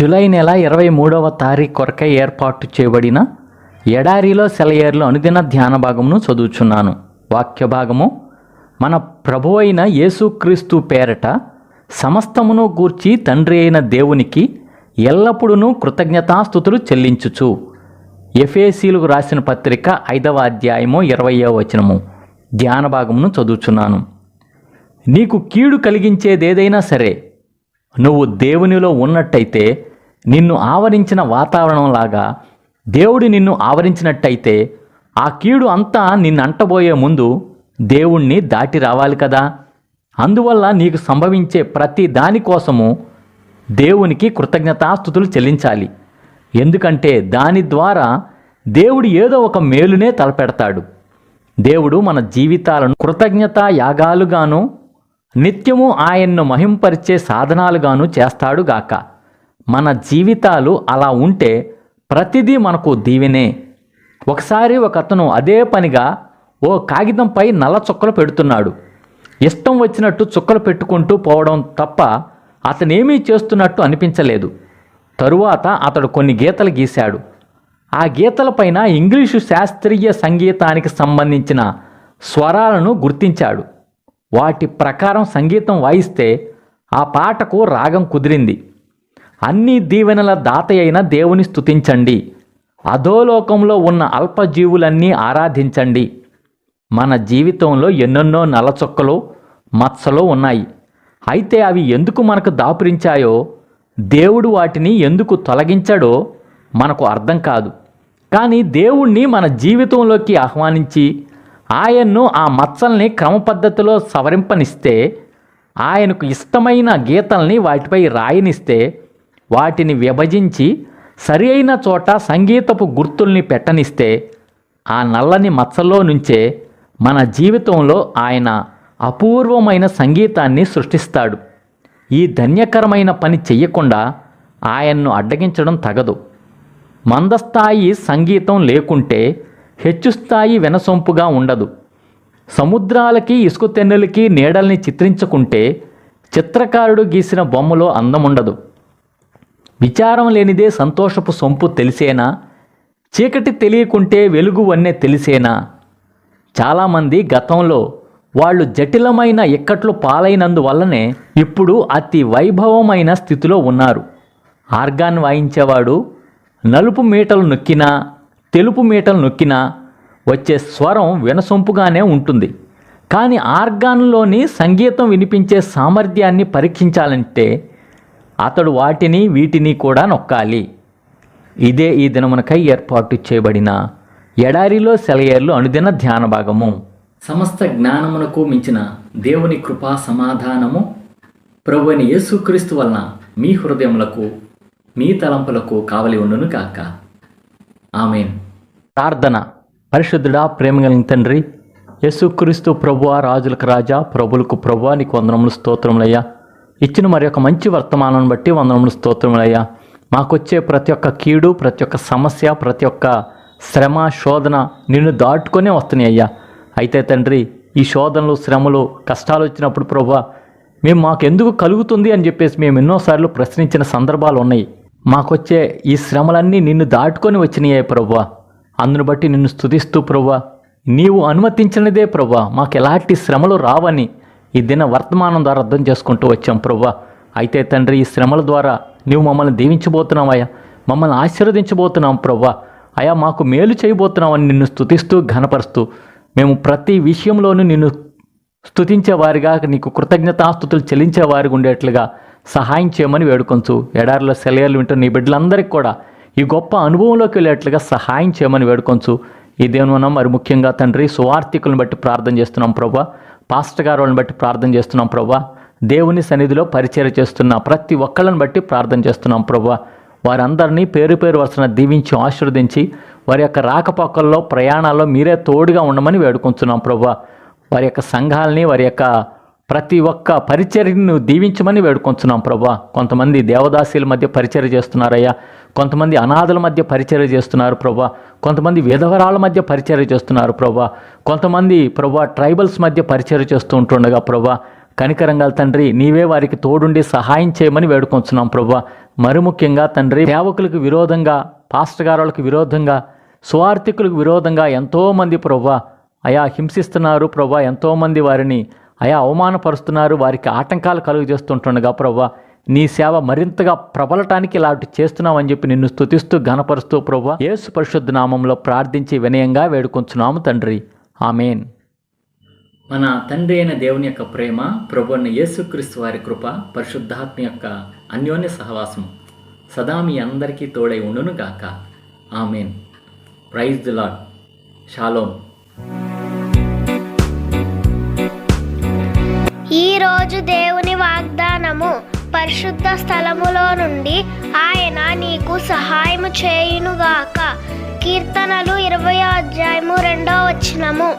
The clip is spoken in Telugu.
జూలై నెల ఇరవై మూడవ తారీఖు కొరకై ఏర్పాటు చేయబడిన ఎడారిలో సెలయేరులో అనుదిన ధ్యాన భాగమును చదువుచున్నాను. వాక్య భాగము మన ప్రభు అయిన యేసుక్రీస్తు పేరట సమస్తమును గూర్చి తండ్రి అయిన దేవునికి ఎల్లప్పుడూ కృతజ్ఞతాస్థుతులు చెల్లించుచు. ఎఫేసీలకు రాసిన పత్రిక ఐదవ అధ్యాయము ఇరవయో వచనము ధ్యాన భాగమును చదువుచున్నాను. నీకు కీడు కలిగించేదేదైనా సరే నువ్వు దేవునిలో ఉన్నట్టయితే నిన్ను ఆవరించిన వాతావరణంలాగా దేవుడు నిన్ను ఆవరించినట్టయితే ఆ కీడు అంతా నిన్ను అంటబోయే ముందు దేవుణ్ణి దాటి రావాలి కదా. అందువల్ల నీకు సంభవించే ప్రతి దానికోసము దేవునికి కృతజ్ఞతాస్థుతులు చెల్లించాలి. ఎందుకంటే దాని ద్వారా దేవుడు ఏదో ఒక మేలునే తలపెడతాడు. దేవుడు మన జీవితాలను కృతజ్ఞతా యాగాలుగాను నిత్యము ఆయన్ను మహింపరిచే సాధనాలుగాను చేస్తాడుగాక మన జీవితాలు అలా ఉంటే ప్రతిదీ మనకు దీవెనే. ఒకసారి ఒక అతను అదే పనిగా ఓ కాగితంపై నల్ల చుక్కలు పెడుతున్నాడు. ఇష్టం వచ్చినట్టు చుక్కలు పెట్టుకుంటూ పోవడం తప్ప అతనేమీ చేస్తున్నట్టు అనిపించలేదు. తరువాత అతడు కొన్ని గీతలు గీశాడు. ఆ గీతలపైన ఇంగ్లీషు శాస్త్రీయ సంగీతానికి సంబంధించిన స్వరాలను గుర్తించాడు. వాటి ప్రకారం సంగీతం వాయిస్తే ఆ పాటకు రాగం కుదిరింది. అన్ని దీవెనల దాత అయిన దేవుని స్తుతించండి. అధోలోకంలో ఉన్న అల్పజీవులన్నీ ఆరాధించండి. మన జీవితంలో ఎన్నెన్నో నలచొక్కలు మత్సలు ఉన్నాయి. అయితే అవి ఎందుకు మనకు దాపురించాయో దేవుడు వాటిని ఎందుకు తొలగించాడో మనకు అర్థం కాదు. కానీ దేవుణ్ణి మన జీవితంలోకి ఆహ్వానించి ఆయన్ను ఆ మచ్చల్ని క్రమ పద్ధతిలో సవరింపనిస్తే ఆయనకు ఇష్టమైన గీతల్ని వాటిపై రాయనిస్తే వాటిని విభజించి సరి అయిన చోట సంగీతపు గుర్తుల్ని పెట్టనిస్తే ఆ నల్లని మచ్చల్లో నుంచే మన జీవితంలో ఆయన అపూర్వమైన సంగీతాన్ని సృష్టిస్తాడు. ఈ ధన్యకరమైన పని చెయ్యకుండా ఆయన్ను అడ్డగించడం తగదు. మందస్థాయి సంగీతం లేకుంటే హెచ్చు స్థాయి వినసొంపుగా ఉండదు. సముద్రాలకి ఇసుక తెన్నులకి నీడల్ని చిత్రించుకుంటే చిత్రకారుడు గీసిన బొమ్మలో అందముండదు. విచారం లేనిదే సంతోషపు సొంపు తెలిసేనా? చీకటి తెలియకుంటే వెలుగు వన్నె తెలిసేనా? చాలామంది గతంలో వాళ్ళు జటిలమైన ఇక్కట్లు పాలైనందువల్లనే ఇప్పుడు అతి వైభవమైన స్థితిలో ఉన్నారు. ఆర్గాన్ వాయించేవాడు నలుపు మీటలు నొక్కినా తెలుపు మీటలు నొక్కినా వచ్చే స్వరం వినసొంపుగానే ఉంటుంది. కానీ ఆర్గాన్లోని సంగీతం వినిపించే సామర్థ్యాన్ని పరీక్షించాలంటే అతడు వాటిని వీటిని కూడా నొక్కాలి. ఇదే ఈ దినమునకై ఏర్పాటు చేయబడిన ఎడారిలో సెలయేర్లు అనుదిన ధ్యాన భాగము. సమస్త జ్ఞానమునకు మించిన దేవుని కృపా సమాధానము ప్రభుని యేసుక్రీస్తు వలన మీ హృదయములకు మీ తలంపులకు కావలి ఉండును కాక ఆమెన్. ప్రార్థన. పరిశుద్ధుడా ప్రేమ కలిగిన తండ్రి యేసుక్రీస్తు ప్రభువ రాజులకు రాజా ప్రభులకు ప్రభువ నీకు వందనములు స్తోత్రములయ్యా ఇచ్చిన మరి ఒక మంచి వర్తమానాన్ని బట్టి వందనములు స్తోత్రములయ్యా మాకొచ్చే ప్రతి ఒక్క కీడు ప్రతి ఒక్క సమస్య ప్రతి ఒక్క శ్రమ శోధన నిన్ను దాటుకొనే వస్తున్నాయి అయ్యా. అయితే తండ్రి ఈ శోధనలు శ్రమలు కష్టాలు వచ్చినప్పుడు ప్రభా మేము మాకెందుకు కలుగుతుంది అని చెప్పేసి మేము ఎన్నోసార్లు ప్రశ్నించిన సందర్భాలు ఉన్నాయి. మాకొచ్చే ఈ శ్రమలన్నీ నిన్ను దాటుకొని వచ్చినాయే ప్రవ్వా. అందును బట్టి నిన్ను స్థుతిస్తూ ప్రవ్వా. నీవు అనుమతించినదే ప్రవ్వా. మాకు ఎలాంటి శ్రమలు రావని ఈ దిన వర్తమానం ద్వారా అర్థం చేసుకుంటూ వచ్చాం ప్రవ్వా. అయితే తండ్రి ఈ శ్రమల ద్వారా నీవు మమ్మల్ని దీవించబోతున్నావయ్యా. మమ్మల్ని ఆశీర్వదించబోతున్నాం ప్రవ్వా. అయా మాకు మేలు చేయబోతున్నామని నిన్ను స్తుతిస్తూ ఘనపరుస్తూ. మేము ప్రతి విషయంలోనూ నిన్ను స్థుతించేవారిగా నీకు కృతజ్ఞతాస్తుతులు చెల్లించేవారిగా ఉండేట్లుగా సహాయం చేయమని వేడుకొంచు. ఎడారిలో సెలయర్లు వింటున్న నీ బిడ్డలందరికీ కూడా ఈ గొప్ప అనుభవంలోకి వెళ్ళేట్లుగా సహాయం చేయమని వేడుకొంచు. ఈ దేవుని మనం మరి ముఖ్యంగా తండ్రి సువార్థికులను బట్టి ప్రార్థన చేస్తున్నాం ప్రభా పాస్టర్ గారు వాళ్ళని బట్టి ప్రార్థన చేస్తున్నాం ప్రభా దేవుని సన్నిధిలో పరిచయం చేస్తున్న ప్రతి ఒక్కళ్ళని బట్టి ప్రార్థన చేస్తున్నాం ప్రభా వారందరినీ పేరు పేరు వరుసన దీవించి ఆశీర్వదించి వారి యొక్క రాకపోకల్లో ప్రయాణాల్లో మీరే తోడుగా ఉండమని వేడుకుంటున్నాం ప్రభా వారి యొక్క సంఘాలని వారి యొక్క ప్రతి ఒక్క పరిచర్యను దీవించమని వేడుకొంచున్నాం ప్రభా. కొంతమంది దేవదాసీల మధ్య పరిచర్య చేస్తున్నారయ్యా. కొంతమంది అనాథల మధ్య పరిచర్య చేస్తున్నారు ప్రభా. కొంతమంది విధవరాల మధ్య పరిచర్య చేస్తున్నారు ప్రభా. కొంతమంది ప్రభా ట్రైబల్స్ మధ్య పరిచర్య చేస్తూ ఉంటుండగా ప్రభా. కనికరంగాల తండ్రి నీవే వారికి తోడుండి సహాయం చేయమని వేడుకొంచున్నాం ప్రభా. మరి ముఖ్యంగా తండ్రి సేవకులకు విరోధంగా పాస్టగారులకు విరోధంగా స్వార్థికులకు విరోధంగా ఎంతోమంది ప్రభా. అయా హింసిస్తున్నారు ప్రభా. ఎంతోమంది వారిని అయా అవమానపరుస్తున్నారు వారికి ఆటంకాలు కలుగు చేస్తుంటుండగా నీ సేవ మరింతగా ప్రబలటానికి ఇలాంటి చేస్తున్నామని చెప్పి నిన్ను స్తుతిస్తూ ఘనపరుస్తూ ప్రభు యేసు పరిశుద్ధ నామంలో ప్రార్థించి వినయంగా వేడుకొంచున్నాము తండ్రి. ఆమెన్. మన తండ్రి అయిన దేవుని యొక్క ప్రేమ ప్రభు యేసుక్రీస్తు వారి కృప పరిశుద్ధాత్మ యొక్క అన్యోన్య సహవాసం సదా మీ అందరికీ తోడై ఉండును గాక amen. Praise the lord shalom ఈరోజు దేవుని వాగ్దానము పరిశుద్ధ స్థలములో నుండి ఆయన నీకు సహాయము చేయునుగాక. కీర్తనలు ఇరవై అధ్యాయము రెండో వచ్చినము